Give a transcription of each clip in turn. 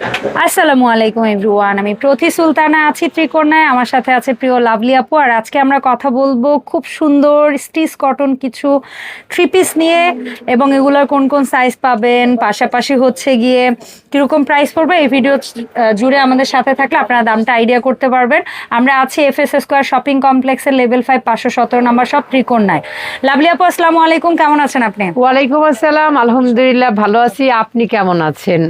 Yeah. আসসালামু আলাইকুম everyone. আমি প্রতি সুলতানা আছি ত্রিকোণায়। আমার সাথে আছে প্রিয় লাভলি আপু। আর আজকে আমরা কথা বলব খুব সুন্দর স্টিচ কটন কিছু থ্রি পিস নিয়ে। এবং এগুলোর কোন কোন সাইজ পাবেন? পাশাপাশি হচ্ছে গিয়ে কীরকম প্রাইস পড়বে? এই ভিডিও জুড়ে আমাদের সাথে থাকলে আপনারা দামটা আইডিয়া করতে পারবেন। আমরা আছি এফ এস স্কোয়ার শপিং কমপ্লেক্সের লেভেল ফাইভ পাঁচশো সতেরো নম্বর সব ত্রিকোণায়। লাভলি আপু, আসসালামু আলাইকুম। কেমন আছেন আপনি? ওয়ালাইকুম আসসালাম। আলহামদুলিল্লাহ ভালো আছি। আপনি কেমন আছেন?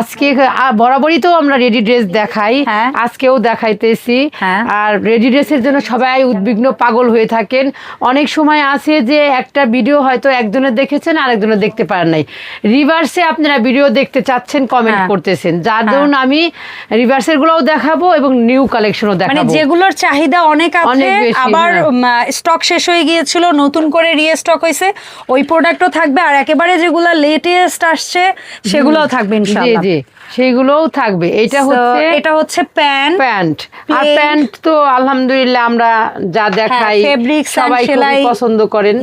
আজকে বরাবরই তো আমরা রেডি ড্রেস দেখাই হ্যাঁ। আজকেও দেখাইতেছি হ্যাঁ। আর রেডি ড্রেসের জন্য সবাই উদ্বিগ্ন পাগল হয়ে থাকেন অনেক সময় আছে যে একটা ভিডিও হয়তো একজনের দেখেছেন আরেকজনের দেখতে পারেন নাই রিভার্সে আপনারা ভিডিও দেখতে চাচ্ছেন কমেন্ট হ্যাঁ। করতেছেন যার। ধরুন আমি রিভার্সের গুলোও দেখাবো এবং নিউ কালেকশনও মানে দেখাবো যেগুলোর চাহিদা অনেক আছে অনেক আবার। স্টক শেষ হয়ে গিয়েছিল নতুন করে রিস্টক হয়েছে ওই প্রোডাক্টও থাকবে আর একেবারে যেগুলো লেটেস্ট আসছে সেগুলোও থাকবে জি জি সেগুলোও থাকবে এটা হচ্ছে এটা হচ্ছে প্যান্ট প্যান্ট আর প্যান্ট তো আলহামদুলিল্লাহ আমরা যা দেখাই হ্যাঁ, fabrics and সবাই। পছন্দ করেন.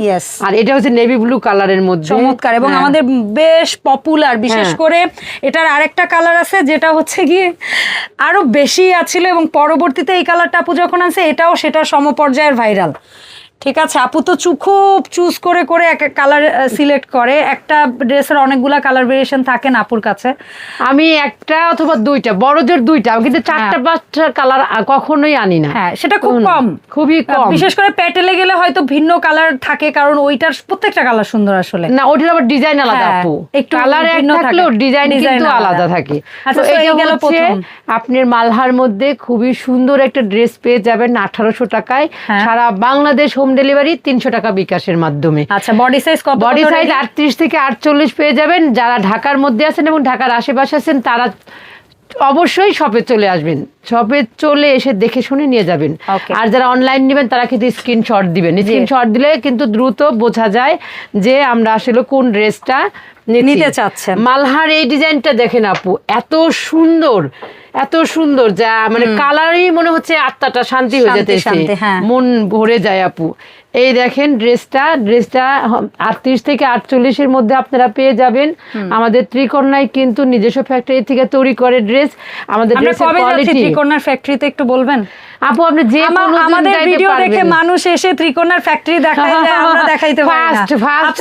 আর এটা হচ্ছে নেভি ব্লু কালারের মধ্যে চমৎকার এবং হ্যাঁ। আমাদের বেশ পপুলার বিশেষ হ্যাঁ। করে এটার আরেকটা কালার আছে যেটা হচ্ছে গিয়ে আরও বেশি আছিল এবং পরবর্তীতে এই কালারটা আপু যখন আছে এটাও সেটা সমপর্যায়ের ভাইরাল ঠিক আছে আপু তো চু খুব চুজ করে করে এক এক কালার সিলেক্ট করে। একটা ড্রেসের অনেকগুলা কালার ভেরিয়েশন থাকে না আপুর কাছে। আমি একটা অথবা দুইটা বড় জোর দুইটা। আমি কিন্তু চারটা পাঁচটা কালার কখনোই আনি না। হ্যাঁ সেটা খুব কম। খুবই কম। বিশেষ করে প্যাটেলে গেলে হয়তো ভিন্ন কালার থাকে কারণ ওইটার প্রত্যেকটা কালার সুন্দর আসলে। না ওটার আবার ডিজাইন আলাদা হ্যাঁ, আপু। একটু কালার এক থাকলেও ডিজাইন কিন্তু আলাদা। থাকে। আচ্ছা, এই গেল প্রথম। আপনার মালহার মধ্যে খুবই সুন্দর একটা ড্রেস পেয়ে যাবেন আঠারোশো টাকায়। হ্যাঁ। সারা বাংলাদেশ হোম ডেলিভারি তিনশো টাকা বিকাশের মাধ্যমে। আচ্ছা বডি সাইজ কত বডি সাইজ আটত্রিশ থেকে আটচল্লিশ পেয়ে যাবেন। যারা ঢাকার মধ্যে আছেন এবং ঢাকার আশেপাশে আছেন তারা অবশ্যই শপে চলে আসবেন। শপে চলে এসে দেখে শুনে নিয়ে যাবেন। আর যারা অনলাইন নেবেন তারা কিন্তু স্ক্রিনশট দিবেন। স্ক্রিনশট দিলে কিন্তু দ্রুত বোঝা যায় যে আমরা আসলে কোন ড্রেসটা নিতে চাচ্ছেন। মালহার এই ডিজাইনটা দেখেন আপু এত সুন্দর এত সুন্দর যা মানে কালারই মনে হচ্ছে আত্মাটা শান্তি হয়ে যেতে শান্তি, হ্যাঁ। মন ভরে যায় আপু। এই দেখেন ড্রেসটা ড্রেসটা আটত্রিশ থেকে আটচল্লিশের মধ্যে আপনারা পেয়ে যাবেন। আমাদের ত্রিকন্যায় কিন্তু নিজস্ব ফ্যাক্টরি থেকে তৈরি করে ড্রেস। আমাদের ত্রিকোণার ফ্যাক্টরিতে একটু বলবেন? আপু আপনি যে আমাদের ভিডিও দেখে মানুষ এসে ত্রিকোণার ফ্যাক্টরি দেখাইলে আমরা দেখাইতে।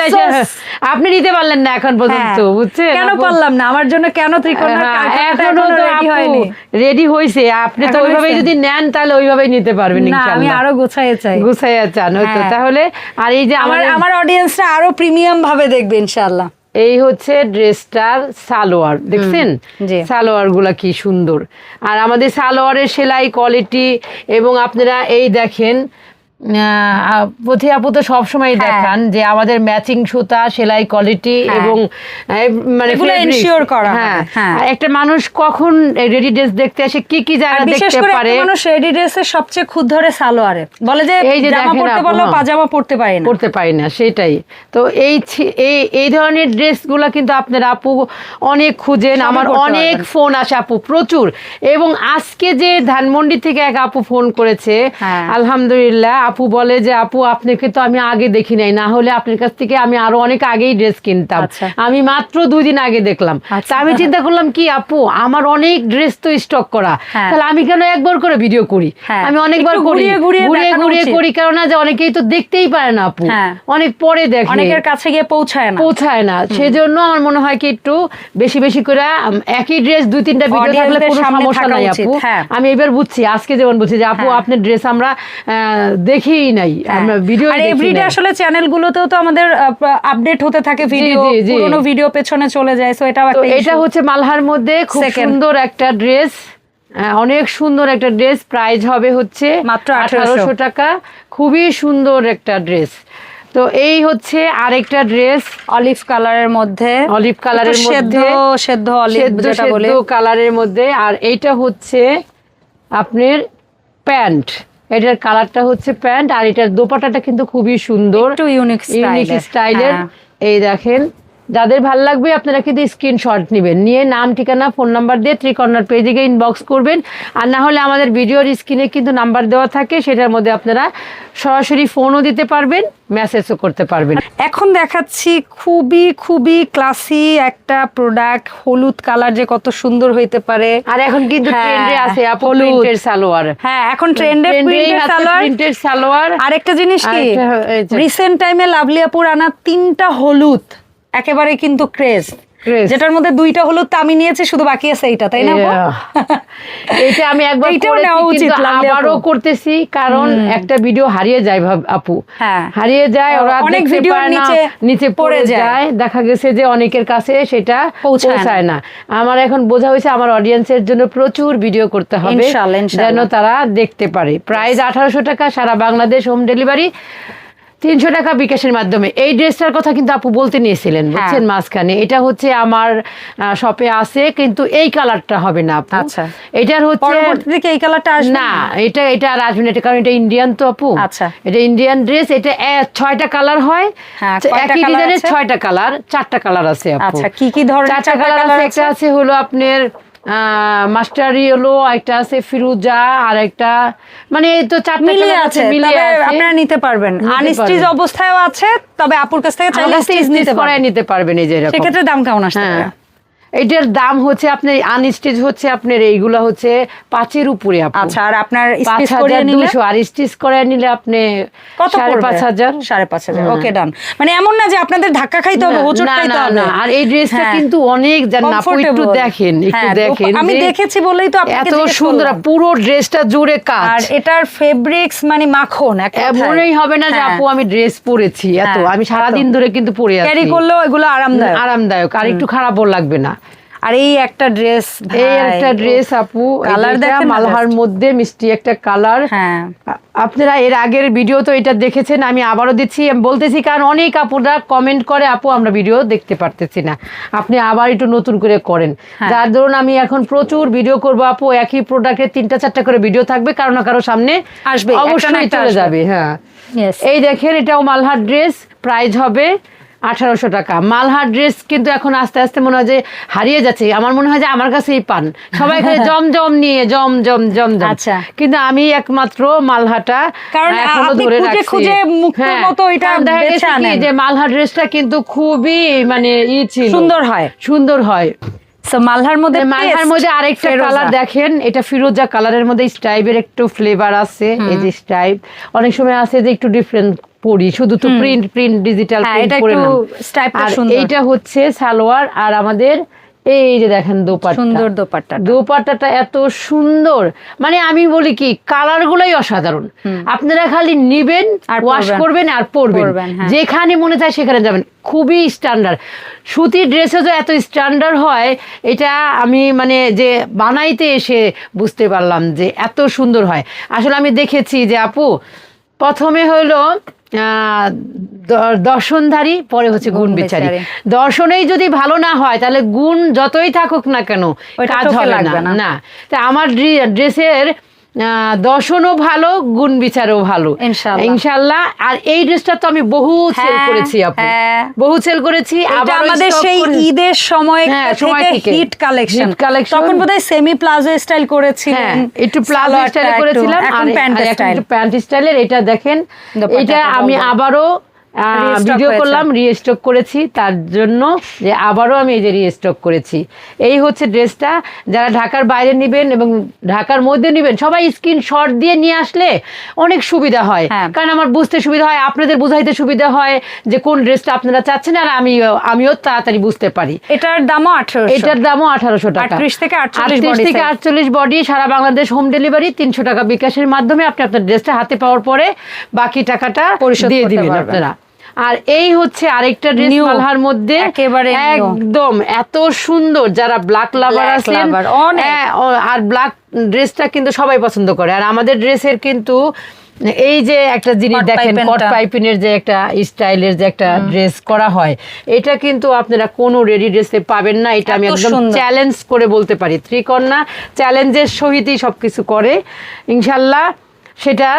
এসে- আপনি নিতে পারলেন না এখন পর্যন্ত হ্যাঁ। বুঝছেন কেন? পারলাম না? আমার জন্য কেন ত্রিকোণার হ্যাঁ, কারখানাটা এখনও তো হয়নি? রেডি হয়েছে। আপনি তো এখন ওইভাবেই যদি নেন তাহলে ওইভাবেই নিতে পারবেন না আমি আরও গোছাইয়ে চাই। গুছাইয়া চান ওই তো হ্যাঁ। তাহলে আর এই যে আমার আমার অডিয়েন্সটা অডিয়েন্সরা আরও প্রিমিয়াম ভাবে দেখবে ইনশাআল্লাহ। এই হচ্ছে ড্রেসটার সালোয়ার দেখছেন? সালোয়ারগুলা কি সুন্দর। আর আমাদের সালোয়ারের সেলাই কোয়ালিটি এবং আপনারা এই দেখেন পথি আপু তো সবসময় হ্যাঁ। দেখান যে আমাদের ম্যাচিং সুতা সেলাই কোয়ালিটি হ্যাঁ। এবং মানে ensure করা হ্যাঁ হ্যাঁ। একটা মানুষ কখন রেডি ড্রেস দেখতে আসে কি কি জায়গা দেখতে পারে মানুষ রেডি ড্রেসের সবচেয়ে খুদ ধরে সালোয়ারে বলে যে জামা পড়তে। পাজামা পড়তে পারি না পারি না সেটাই তো এই এই এই ধরনের ড্রেসগুলো কিন্তু আপনারা আপু অনেক খুঁজেন আমার অনেক ফোন আসে আপু প্রচুর এবং আজকে যে ধানমন্ডি থেকে এক আপু ফোন করেছে। আলহামদুলিল্লাহ আপু বলে যে আপু আপনাকে তো আমি আগে দেখি নাই না হলে আপনার কাছ থেকে আমি আরও অনেক আগেই ড্রেস কিনতাম আচ্ছা। আমি মাত্র দুই দিন আগে দেখলাম আচ্ছা। তা আমি চিন্তা করলাম কি আপু আমার অনেক ড্রেস তো স্টক করা হ্যাঁ। তাহলে আমি কেন একবার করে ভিডিও করি হ্যাঁ। আমি অনেকবার করি ঘুরিয়ে ঘুরিয়ে ঘুরিয়ে। করি কেননা যে অনেকেই তো দেখতেই পারে না আপু হ্যাঁ। অনেক পরে দেখে অনেকের কাছে গিয়ে পৌঁছায় না পৌঁছায় না সেজন্য আমার মনে হয় কি একটু বেশি বেশি করে একই ড্রেস দুই তিনটা ভিডিও থাকলে কোনো সমস্যা নাই আপু। আমি এবার বুঝছি আজকে যেমন বুঝছি যে আপু। আপনার ড্রেস আমরা আহ, দেখিই নাই আমরা ভিডিও আর এভরিডে আসলে চ্যানেলগুলোতেও তো আমাদের আপডেট হতে থাকে ভিডিও জি। ভিডিও পেছনে চলে যায় সো এটাও একটা এটা হচ্ছে মালহার মধ্যে খুব সুন্দর একটা ড্রেস অনেক সুন্দর একটা ড্রেস প্রাইস হবে হচ্ছে মাত্র আঠারোশো টাকা খুবই সুন্দর একটা ড্রেস তো এই হচ্ছে আরেকটা ড্রেস অলিভ কালারের মধ্যে। অলিভ কালারের মধ্যে। সেদ্ধ অলিভ যেটা বলে। কালারের মধ্যে। আর এইটা হচ্ছে আপনার প্যান্ট। এটার কালারটা হচ্ছে প্যান্ট আর এটার দোপাটাটা কিন্তু খুবই সুন্দর। ইউনিক ইউনিক স্টাইলের এই দেখেন যাদের ভালো লাগবে আপনারা কিন্তু স্ক্রিনশট নেবেন। নিয়ে নাম ঠিকানা ফোন নাম্বার দিয়ে ত্রিকর্ণার পেজে গিয়ে ইনবক্স করবেন। আর না হলে আমাদের ভিডিওর স্ক্রিনে কিন্তু নাম্বার দেওয়া থাকে সেটার মধ্যে আপনারা সরাসরি ফোনও দিতে পারবেন মেসেজও করতে পারবেন। এখন দেখাচ্ছি খুবই খুবই ক্লাসি একটা প্রোডাক্ট হলুদ কালার যে কত সুন্দর হইতে পারে। আর এখন কিন্তু হ্যাঁ, ট্রেন্ডে আছে আপু প্রিন্টের সালোয়ার। হ্যাঁ এখন ট্রেন্ডে সালোয়ার। প্রিন্টের সালোয়ার। আরেকটা জিনিস কি? রিসেন্ট টাইমে লাভলিয়াপুর আনা তিনটা হলুদ। একেবারে কিন্তু ক্রেজ। যেটার মধ্যে দুইটা হলুদ আমি নিয়েছি শুধু বাকি আছে এইটা তাই না? এটা আমি একবার উচিত, আবারও করতেছি কারণ একটা ভিডিও হারিয়ে যায় ভাব- আপু হ্যাঁ। হারিয়ে যায় ওরা অনেক না, নিচে নিচে পড়ে যায়। দেখা গেছে যে অনেকের কাছে সেটা পৌঁছায় না। আমার এখন বোঝা হয়েছে আমার অডিয়েন্সের জন্য প্রচুর ভিডিও করতে হবে। যেন তারা দেখতে পারে প্রাইস আঠারোশো টাকা সারা বাংলাদেশ হোম ডেলিভারি তিনশো টাকা বিকাশের মাধ্যমে। এই ড্রেসটার কথা কিন্তু আপু বলতে নিয়েছিলেন হ্যাঁ। বুঝছেন মাঝখানে। এটা হচ্ছে আমার শপে আছে কিন্তু এই কালারটা হবে না আপু। আচ্ছা। এটার হচ্ছে পরবর্তীতে এই কালারটা আসবে না এটা এটা আর আসবে না এটা কারণ এটা ইন্ডিয়ান তো আপু। আচ্ছা। এটা ইন্ডিয়ান ড্রেস এটা ছয়টা কালার হয়। হ্যাঁ, একই ডিজাইনের ছয়টা কালার চারটা কালার আছে আপু। আচ্ছা কি কি ধরনের চারটা কালার আছে একটা আছে হলো আপনার মাস্টার হলো একটা আছে ফিরুজা আর একটা মানে তো চারটা মিলে আছে আপনারা নিতে পারবেন। আনস্টিজ অবস্থায়ও আছে তবে আপুর কাছ থেকে চাইলে নিতে পারবেন। নিতে পারবেন এই যে সেক্ষেত্রে দাম কেমন আসতে হ্যাঁ। এটার দাম হচ্ছে আপনার আনস্টিচ হচ্ছে আপনার এইগুলা হচ্ছে পাঁচের উপরে আচ্ছা আর আপনার পাঁচ হাজার দুশো আর স্টিচ করে নিলে আপনি কত সাড়ে পাঁচ হাজার সাড়ে পাঁচ হাজার। ওকে ডান মানে এমন না যে আপনাদের ধাক্কা খাইতে হবে না, খাইতে হবে না। আর এই ড্রেসটা হ্যাঁ। কিন্তু অনেক জান আপু একটু দেখেন একটু হ্যাঁ, দেখেন আমি দেখেছি বলেই তো আপনাকে এত সুন্দর পুরো ড্রেসটা জুড়ে আর কাজ এটার ফেব্রিক্স মানে মাখন কথায়। হবে না যে হ্যাঁ। আপু আমি ড্রেস পরেছি এত আমি সারাদিন। ধরে কিন্তু পরে আছি ক্যারি করলেও এগুলো আরামদায়ক আরামদায়ক আর একটু খারাপও লাগবে না আর এই একটা ড্রেস এই একটা ড্রেস আপু কালার দেখেন মালহার মধ্যে মিষ্টি একটা কালার হ্যাঁ। আপনারা এর আগের ভিডিও তো এটা দেখেছেন আমি আবারও দিচ্ছি। আমি বলতেছি কারণ অনেক আপুরা কমেন্ট করে আপু আমরা ভিডিও দেখতে পারতেছি না। আপনি আবার একটু নতুন করে করেন। হ্যাঁ। যার ধরুন আমি এখন প্রচুর ভিডিও করব আপু একই প্রোডাক্টের তিনটা চারটা করে ভিডিও থাকবে কারও না কারও সামনে আসবে, অবশ্যই চলে যাবে হ্যাঁ। এই দেখেন এটাও মালহার ড্রেস প্রাইস হবে আঠারোশো টাকা। মালহার ড্রেস কিন্তু এখন আস্তে আস্তে মনে হয় যে হারিয়ে যাচ্ছে। আমার মনে হয় যে আমার কাছেই পান। সবাই খালি জম জম নিয়ে জম জম জম জম আচ্ছা। কিন্তু আমি একমাত্র মালহাটা কারণ এখনও ধরে রাখছি। হ্যাঁ। যে মালহা ড্রেসটা কিন্তু খুবই মানে ই ছিল। সুন্দর হয়। সুন্দর হয়। সো মালহার মধ্যে মালহার মধ্যে আরেকটা। কালার দেখেন। এটা ফিরোজা কালারের মধ্যে স্ট্রাইপের একটু ফ্লেভার আছে। এই যে স্ট্রাইপ অনেক সময় আছে যে একটু ডিফারেন্ট পড়ি শুধু তো প্রিন্ট প্রিন্ট ডিজিটাল প্রিন্ট। এইটা হচ্ছে সালোয়ার আর আমাদের এই যে দেখেন দোপাট্টা। সুন্দর দোপাট্টা দোপাট্টাটা এত সুন্দর। মানে আমি বলি কি কালার গুলাই অসাধারণ আপনারা খালি নিবেন আর ওয়াশ করবেন আর পরবেন। হ্যাঁ। যেখানে মনে চায় সেখানে যাবেন। খুবই স্ট্যান্ডার্ড সুতির ড্রেসে যে এত স্ট্যান্ডার্ড হয় এটা আমি মানে যে বানাইতে এসে বুঝতে পারলাম যে এত সুন্দর হয়। আসলে আমি দেখেছি যে আপু প্রথমে হলো দর্শনধারী পরে হচ্ছে গুণ বিচারী। দর্শনেই যদি ভালো না হয় তাহলে গুণ যতই থাকুক না কেন কাজ হবে না না। তা আমার ড্রেসের দর্শনও ভালো গুণ বিচারও ভালো। ইনশাল্লাহ আর এই ড্রেসটা তো আমি বহু সেল হ্যাঁ, করেছি আপু। হ্যাঁ। বহু সেল করেছি আমাদের সেই ঈদের সময় হ্যাঁ, সময় থেকে। Hit collection collection। তখন বোধহয় সেমি প্লাজো স্টাইল করেছিলেন। হ্যাঁ একটু প্লাজো স্টাইলে করেছিলাম। এখন প্যান্ট স্টাইল প্যান্ট স্টাইলের এটা দেখেন। এটা আমি আবারও ভিডিও। করলাম রিস্টক করেছি। তার জন্য যে আবারও আমি এই যে রিস্টক করেছি। এই হচ্ছে ড্রেসটা। যারা ঢাকার বাইরে নেবেন এবং ঢাকার মধ্যে নেবেন সবাই স্ক্রিন শট দিয়ে নিয়ে আসলে অনেক সুবিধা হয়। হ্যাঁ। কারণ আমার বুঝতে সুবিধা হয় আপনাদের বুঝাইতে সুবিধা হয় যে কোন ড্রেসটা আপনারা চাচ্ছেন আর আমি আমিও তাড়াতাড়ি বুঝতে পারি। এটার দামও আঠারো এটার দামও আঠারোশো টাকা। 38 থেকে 48 38 থেকে আটচল্লিশ বডি সারা বাংলাদেশ হোম ডেলিভারি তিনশো টাকা বিকাশের মাধ্যমে আপনি আপনার ড্রেসটা হাতে পাওয়ার পরে বাকি টাকাটা পরিশোধ দিয়ে দিবেন আপনারা। আর এই হচ্ছে আরেকটা ড্রেস মালহার মধ্যে একেবারে একদম এত সুন্দর। যারা ব্ল্যাক লাভার আছেন। হ্যাঁ, আর ব্ল্যাক ড্রেসটা কিন্তু সবাই পছন্দ করে। আর আমাদের ড্রেসের কিন্তু এই যে একটা জিনিস দেখেন কট পাইপিনের যে একটা স্টাইলের যে একটা ড্রেস করা হয় এটা কিন্তু আপনারা কোনো রেডি ড্রেসে পাবেন না। এটা আমি একদম চ্যালেঞ্জ করে বলতে পারি। ত্রিকন্যা চ্যালেঞ্জের সহিতই সব কিছু করে। ইনশাল্লাহ সেটা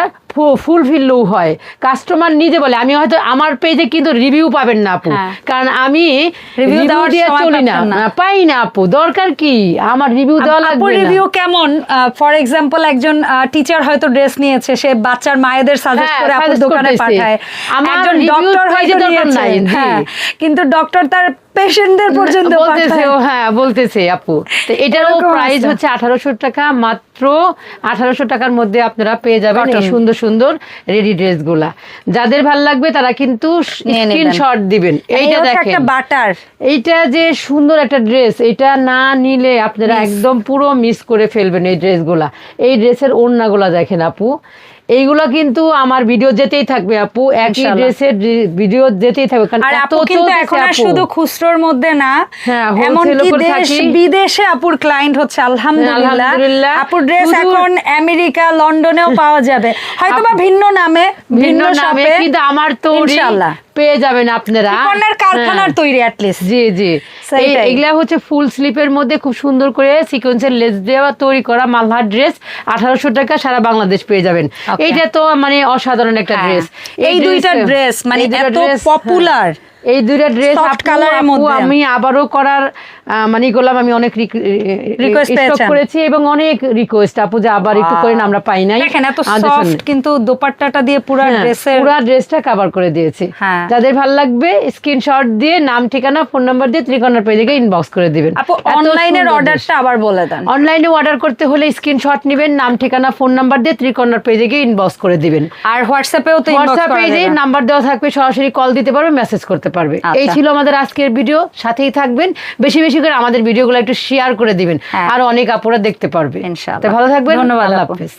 ফুলফিল লুক হয়। কাস্টমার নিজে বলে আমি হয়তো আমার পেজে কিন্তু রিভিউ পাবেন না আপু। হ্যাঁ। কারণ আমি রিভিউ দেওয়ার দিয়ে চলি না। পাই না আপু দরকার কি? আমার রিভিউ দেওয়া লাগবে না। রিভিউ কেমন? ফর এক্সাম্পল একজন টিচার হয়তো ড্রেস নিয়েছে সে বাচ্চার মায়েদের সাজেস্ট হ্যাঁ, করে আপুর দোকানে পাঠায়। আমার একজন ডক্টর হয়তো দরকার নিয়েছে। নাই, হ্যাঁ কিন্তু ডক্টর তার পেশেন্টদের পর্যন্ত বলতেছে ও হ্যাঁ বলতেছে আপু। তো এটারও প্রাইস হচ্ছে আঠারোশো টাকা মাত্র আঠারোশো টাকার মধ্যে আপনারা পেয়ে যাবেন এই Cotton। সুন্দর সুন্দর রেডি ড্রেসগুলা যাদের ভালো লাগবে তারা কিন্তু। স্ক্রিনশট দিবেন। এইটা দেখেন। বাটার। এইটা যে সুন্দর একটা ড্রেস এটা না নিলে আপনারা একদম পুরো মিস করে ফেলবেন এই ড্রেসগুলা এই ড্রেসের ওড়নাগুলা দেখেন আপু। এইগুলা কিন্তু আমার ভিডিও যেতেই থাকবে আপু। একই ড্রেসের ভিডিও যেতেই থাকবে কারণ আর আপু কিন্তু এখন আর শুধু খুচরোর মধ্যে না এমন কি দেশ বিদেশে আপুর ক্লায়েন্ট হচ্ছে আলহামদুলিল্লাহ। আলহামদুলিল্লাহ। আপুর ড্রেস এখন আমেরিকা লন্ডনেও পাওয়া যাবে। হয়তোবা ভিন্ন নামে ভিন্ন শপে কিন্তু আমার তো ইনশাআল্লাহ পেয়ে যাবেন আপনারা। কর্নার কারখানার হ্যাঁ। তৈরি অ্যাটলিস্ট জি জি। এগুলা হচ্ছে ফুল স্লিপের মধ্যে খুব সুন্দর করে সিকোয়েন্সের লেস দেওয়া তৈরি করা মালহার ড্রেস আঠারোশো টাকা সারা বাংলাদেশ পেয়ে যাবেন. এইটা তো মানে অসাধারণ একটা হ্যাঁ। ড্রেস এই দুইটা ড্রেস মানে এত popular, এই দুইটা ড্রেস এর মধ্যে। আমি আবারও করার মানে করলাম আমি অনেক স্টক করেছি এবং অনেক রিকোয়েস্ট আপু যে আবার একটু করেন আমরা পাই নাই। দেখেন এত সফট কিন্তু দোপাট্টাটা দিয়ে পুরো ড্রেসের পুরা ড্রেসটা কভার করে দিয়েছে। হ্যাঁ। যাদের ভালো লাগবে স্ক্রিনশট দিয়ে নাম ঠিকানা ফোন নাম্বার দিয়ে ত্রিকোণার পেজে ইনবক্স করে দিবেন। আপু অনলাইনের সুন্দর অর্ডারটা আবার বলে দেন। অনলাইনে অর্ডার করতে হলে স্ক্রিনশট নেবেন নাম ঠিকানা ফোন নাম্বার দিয়ে ত্রিকোণার পেজে গিয়ে ইনবক্স করে দিবেন। আর হোয়াটসঅ্যাপেও তো হোয়াটসঅ্যাপ। নাম্বার দেওয়া থাকবে সরাসরি কল দিতে পারবে মেসেজ করতে পারবে। আচ্ছা। এই ছিল আমাদের আজকের ভিডিও সাথেই থাকবেন বেশি বেশি করে আমাদের ভিডিওগুলো একটু শেয়ার করে দিবেন হ্যাঁ। আর অনেক আপুরা দেখতে পারবে। ভালো থাকবেন ধন্যবাদ আল্লাহ। হাফেজ